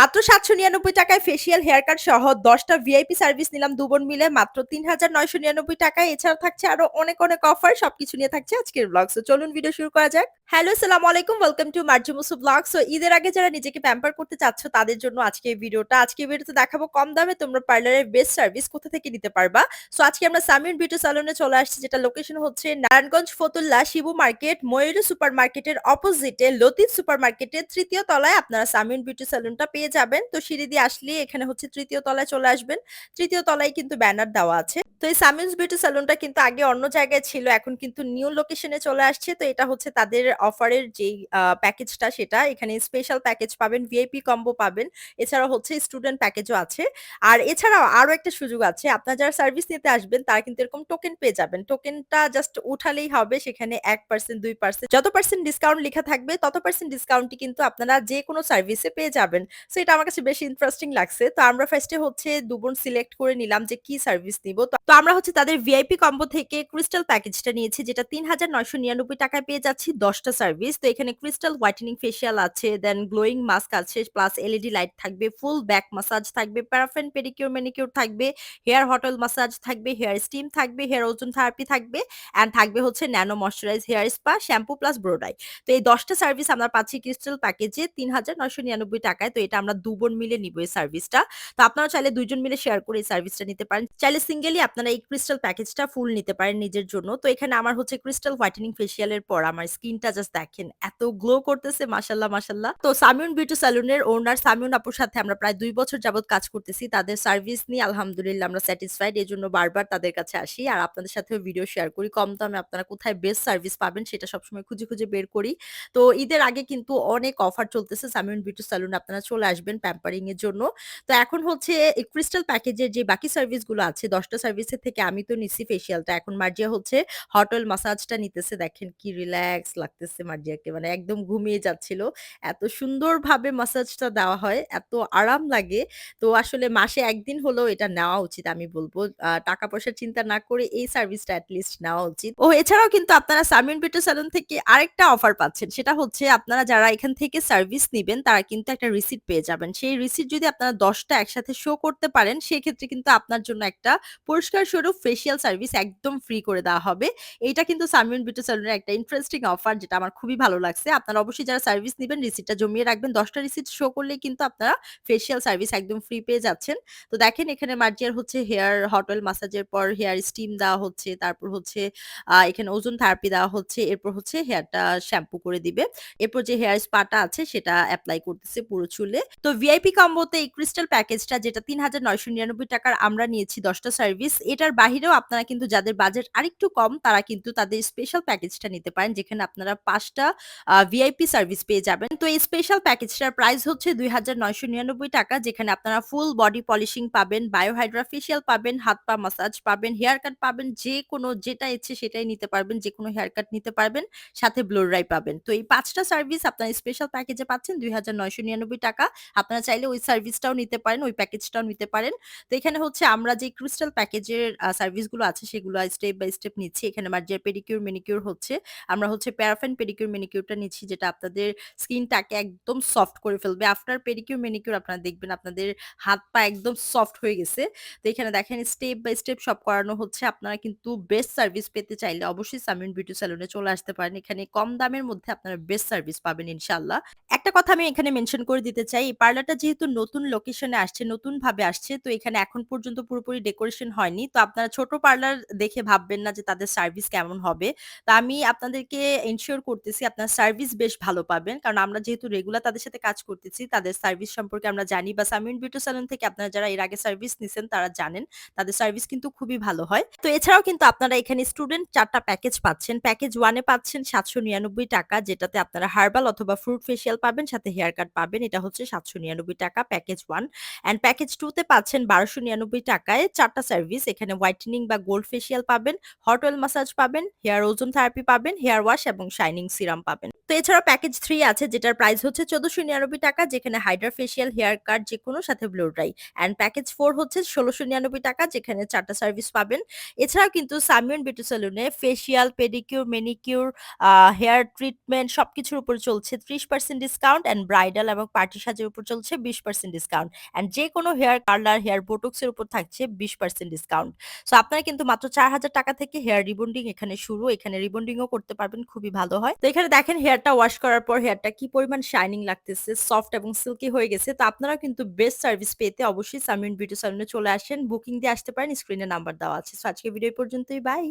মাত্র সাতশো নিরানব্বই টাকায় ফেসিয়াল হেয়ার কাট সহ দশটা ভিআইপি সার্ভিস নিলাম। দুবোন মিলে মাত্র তিন হাজার নয়শো নিরানব্বই টাকায়। এছাড়া থাকছে আরও অনেক অনেক অফার সবকিছু নিয়ে থাকছে আজকের ব্লগ সো চলুন ভিডিও শুরু করা যাক। হ্যালো আসসালামু আলাইকুম। Welcome to Marju Musu blog so ঈদের আগে যারা নিজেকে প্যাম্পার করতে চাচ্ছ, তাদের জন্য আজকে ভিডিওটা আজকে ভিডিওতে দেখাবো কম দামে তোমরা পার্লারের বেস্ট সার্ভিস কোথা থেকে নিতে পারবা। সো আজকে আমরা সামিউন বিউটি সালনে চলে আসছি, যেটা লোকেশন হচ্ছে নারায়ণগঞ্জ ফতুল্লা শিবু মার্কেট, ময়ূরী সুপার মার্কেটের অপোজিটে লতিফ সুপার মার্কেটের তৃতীয় তলায়। আপনারা সামিউন বিউটি সালুনটা পেয়ে যাবেন। তো সিঁড়ি দিয়ে আসলে এখানে হচ্ছে তৃতীয় তলায় চলে আসবেন। তৃতীয় তলায় কিন্তু ব্যানার দেওয়া আছে। তো এই সামিউন্স বিউটি সালুনটা কিন্তু আগে অন্য জায়গায় ছিল, এখন কিন্তু নিউ লোকেশনে চলে আসছে। তো এটা হচ্ছে তাদের অফারের যেই প্যাকেজটা সেটা। এখানে স্পেশাল প্যাকেজ পাবেন, ভিআইপি কম্বো পাবেন। এছাড়া হচ্ছে স্টুডেন্ট প্যাকেজও আছে। আর এছাড়াও আরও একটা সুযোগ আছে। আপনার যারা সার্ভিস নিতে আসবেন, তারা কিন্তু এরকম টোকেন পেয়ে যাবেন। টোকেনটা জাস্ট উঠালেই হবে, সেখানে এক পার্সেন্ট, দুই পার্সেন্ট। যত পার্সেন্ট ডিসকাউন্ট লেখা থাকবে, তত পার্সেন্ট ডিসকাউন্টই কিন্তু আপনারা যে কোনো সার্ভিসে পেয়ে যাবেন। সো এটা আমার কাছে বেশ ইন্টারেস্টিং লাগছে। তো আমরা ফার্স্টে হচ্ছে দুবোন সিলেক্ট করে নিলাম যে কি সার্ভিস নিব। তো আমরা হচ্ছে তাদের ভিআইপি কম্বো থেকে ক্রিস্টাল প্যাকেজটা নিয়েছি, যেটা তিন হাজার নয়শো নিরানব্বই টাকায় পেয়ে যাচ্ছি দশটা সার্ভিস তো এখানে ক্রিস্টাল হোয়াইটেনিং ফেসিয়াল আছে দেন গ্লোয়িং মাস্ক আছে প্লাস এলইডি লাইট থাকবে ফুল ব্যাক মাসাজ থাকবে প্যারাফেন পেডিকিউর ম্যানিকিউর থাকবে হেয়ার হটল মাসাজ থাকবে হেয়ার স্টিম থাকবে হেয়ার ওজন থেরাপি থাকবে অ্যান্ড থাকবে হচ্ছে nano moisturize hair spa shampoo plus blow dry তো এই দশটা সার্ভিস আমরা পাচ্ছি ক্রিস্টাল প্যাকেজে তিন হাজার নয়শো নিরানব্বই টাকায়। তো এটা আমরা দুবোন মিলে নিব এই সার্ভিসটা তো আপনারা চাইলে দুইজন মিলে শেয়ার করে এই সার্ভিসটা নিতে পারেন। চাইলে সিঙ্গেলি আপনারা এই ক্রিস্টাল প্যাকেজটা ফুল নিতে পারেন নিজের জন্য। তো এখানে আমার হচ্ছে ক্রিস্টাল হোয়াইটেনিং ফেসিয়ালের পর আমার স্কিনটা জাস্ট দেখেন, এত গ্লো করতেছে মাসাল্লাহ মাসাল্লাহ তো সামিউন বিউটি স্যালুনের ওনার সামিউন আপুর সাথে আমরা প্রায় দুই বছর যাবত কাজ করতেছি। তাদের সার্ভিস নিয়ে আলহামদুলিল্লাহ আমরা স্যাটিসফাইড এই জন্য বারবার তাদের কাছে আসি। আর আপনাদের সাথেও ভিডিও শেয়ার করি। কম দামে আপনারা কোথায় বেস্ট সার্ভিস পাবেন সেটা সবসময় খুঁজে খুঁজে বের করি। তো ঈদের আগে কিন্তু অনেক অফার চলতেছে সামিউন বিউটি স্যালুন আপনারা চলে আসবেন প্যাম্পারিং এর জন্য। তো এখন হচ্ছে ক্রিস্টাল প্যাকেজের যে বাকি সার্ভিসগুলো আছে দশটা সার্ভিসের থেকে আমি তো নিচ্ছি ফেসিয়ালটা এখন মার্জিয়া হচ্ছে হট অয়েল মাসাজটা নিতেছে, দেখেন কি রিল্যাক্স লাগতেছে মার্জিয়াকে মানে একদম ঘুমিয়ে যাচ্ছিল। এত সুন্দরভাবে মাসাজটা দেওয়া হয়, এত আরাম লাগে। তো আসলে মাসে একদিন হলেও এটা নেওয়া উচিত আমি বলব। টাকা পয়সার চিন্তা না করে এই সার্ভিসটা অ্যাটলিস্ট নেওয়া উচিত। ও এছাড়াও কিন্তু আপনারা সামিউন বিউটি সালন থেকে আরেকটা অফার পাচ্ছেন। সেটা হচ্ছে আপনারা যারা এখান থেকে সার্ভিস নিবেন, তারা কিন্তু একটা রিসিট পেয়ে যাবেন। সেই রিসিট যদি আপনারা দশটা একসাথে শো করতে পারেন, সেক্ষেত্রে কিন্তু আপনার জন্য একটা পুরস্কার স্বরূপ ফেসিয়াল সার্ভিস একদম ফ্রি করে দেওয়া হবে। এইটা কিন্তু সামিউন বিউটি সালনের একটা ইন্টারেস্টিং অফার যেটা আমার খুবই ভালো লাগছে। আপনারা অবশ্যই যারা সার্ভিস নেবেন রিসিটটা জমিয়ে রাখবেন। দশটা রিসিট শো করলে কিন্তু আপনারা ফেসিয়াল সার্ভিস একদম ফ্রি পেয়ে যাচ্ছেন। তো দেখেন এখানে মার্জিয়ার হচ্ছে হেয়ার হট অয়েল মাসাজের পর হেয়ার স্টিম দেওয়া হচ্ছে, তারপর হচ্ছে এখানে ওজন থেরাপি দেওয়া হচ্ছে, এরপর হচ্ছে হেয়ারটা শ্যাম্পু করে দিবে। এরপর যে হেয়ার স্পাটা আছে সেটা অ্যাপ্লাই করতেছে পুরো চুলে। তো ভিআইপি কম্বোতে এই ক্রিস্টাল প্যাকেজটা যেটা তিন হাজার নয়শো নিরানব্বই টাকার আমরা নিয়েছি দশটা সার্ভিস এটার বাহিরেও আপনারা কিন্তু যাদের বাজেট আরেকটু কম, তারা কিন্তু তাদের স্পেশাল প্যাকেজটা নিতে পারেন, যেখানে আপনারা পাঁচটা ভিআইপি সার্ভিস পেয়ে যাবেন। তো এই স্পেশাল প্যাকেজটার প্রাইস হচ্ছে দুই হাজার নয়শো নিরানব্বই টাকা, যেখানে আপনারা ফুল বডি পলিশিং পাবেন বায়োহাইড্রা ফেশিয়াল পাবেন, হাত পা মাসাজ পাবেন হেয়ার কাট পাবেন, যে কোনো, যেটা ইচ্ছে সেটাই নিতে পারবেন, যে কোনো হেয়ার কাট নিতে পারবেন, সাথে ব্লোর রাই পাবেন। তো এই পাঁচটা সার্ভিস আপনার স্পেশাল প্যাকেজে পাচ্ছেন দুই হাজার নয়শো নিরানব্বই টাকা। আপনারা চাইলে ওই সার্ভিসটাও নিতে পারেন, ওই প্যাকেজটাও নিতে পারেন। তো এখানে হচ্ছে আমরা যে ক্রিস্টাল প্যাকেজের সার্ভিসগুলো আছে সেগুলো স্টেপ বাই স্টেপ নিচ্ছি। এখানে মার্জিয়ার পেডিকিউর, মেনিকিউর হচ্ছে, আমরা হচ্ছে প্যারাফেন পেডিকিউর, মেনিকিউরটা নিচ্ছি যেটা আপনাদের স্কিনটাকে একদম সফট করে ফেলবে। আফটার পেডিকিউর, মেনিকিউর আপনারা দেখবেন আপনাদের হাত পা একদম সফট হয়ে গেছে। তো এখানে দেখেন স্টেপ বাই স্টেপ সব করানো হচ্ছে। আপনারা কিন্তু বেস্ট সার্ভিস পেতে চাইলে অবশ্যই সামিউন বিউটি স্যালুনে চলে আসতে পারেন। এখানে কম দামের মধ্যে আপনারা বেস্ট সার্ভিস পাবেন ইনশাল্লাহ একটা কথা আমি এখানে মেনশন করে দিতে চাই এই পার্লারটা যেহেতু নতুন লোকেশনে আসছে নতুন ভাবে আসছে, তো এখানে এখন পর্যন্ত পুরোপুরি ডেকোরেশন হয়নি। তো আপনারা ছোট পার্লার দেখে ভাববেন না যে তাদের সার্ভিস কেমন হবে। তো আমি আপনাদেরকে এনশিওর করতেছি আপনার সার্ভিস বেশ ভালো পাবেন। কারণ আমরা যেহেতু রেগুলার তাদের সাথে কাজ করতেছি, তাদের সার্ভিস সম্পর্কে আমরা জানি বা সামিউন বিউটি সালন থেকে আপনারা যারা এর আগে সার্ভিস নিছেন তারা জানেন, তাদের সার্ভিস কিন্তু খুবই ভালো হয়। তো এছাড়াও কিন্তু আপনারা এখানে স্টুডেন্ট চারটা প্যাকেজ পাচ্ছেন। প্যাকেজ ওয়ানে পাচ্ছেন সাতশো নিরানব্বই টাকা, যেটাতে আপনারা হার্বাল অথবা ফ্রুট ফেসিয়াল পাবেন, সাথে হেয়ার কাট পাবেন। এটা হচ্ছে সাতশো নিরানব্বই টাকা প্যাকেজ ওয়ান অ্যান্ড প্যাকেজ টুতে পাচ্ছেন বারোশো নিরানব্বই টাকায় চারটা সার্ভিস এখানে হোয়াইটেনিং বা গোল্ড ফেসিয়াল পাবেন হট অয়েল মাসাজ পাবেন হেয়ার ওজন থেরাপি পাবেন হেয়ার ওয়াশ এবং শাইনিং সিরাম পাবেন। তো এছাড়াও প্যাকেজ থ্রি আছে, যেটার প্রাইস হচ্ছে চোদ্দশো নিরানব্বই টাকা, যেখানে হাইড্রা ফেসিয়াল হেয়ার কাট যে কোনো সাথে blow dry and package four হচ্ছে ষোলোশো নিরানব্বই টাকা, যেখানে চারটা সার্ভিস পাবেন। এছাড়াও কিন্তু সামিয়ন বিউটি সেলুনে facial pedicure manicure hair treatment সবকিছুর উপর চলছে। ত্রিশ পার্সেন্ট ডিসকাউন্ট অ্যান্ড ব্রাইডাল এবং পার্টি সাজের উপর চলছে বিশ পার্সেন্ট ডিসকাউন্ট অ্যান্ড যে কোনো হেয়ার কার্লার হেয়ার বোটক্সের উপর থাকছে বিশ পার্সেন্ট ডিসকাউন্ট সো আপনারা কিন্তু মাত্র চার হাজার টাকা থেকে হেয়ার রিবন্ডিং এখানে শুরু। এখানে রিবন্ডিংও করতে পারবেন, খুবই ভালো হয়। তো এখানে দেখেন হেয়ারটা ওয়াশ করার পর হেয়ারটা কি পরিমাণ শাইনিং লাগতেছে সফট এবং সিল্কি হয়ে গেছে, তো আপনারা কিন্তু বেস্ট সার্ভিস পেতে অবশ্যই সামিন বিউটি সালুনে চলে আসেন। বুকিং দিয়ে আসতে পারেন স্ক্রিনে নাম্বার দেওয়া আছে। আজকে ভিডিও পর্যন্তই। বাই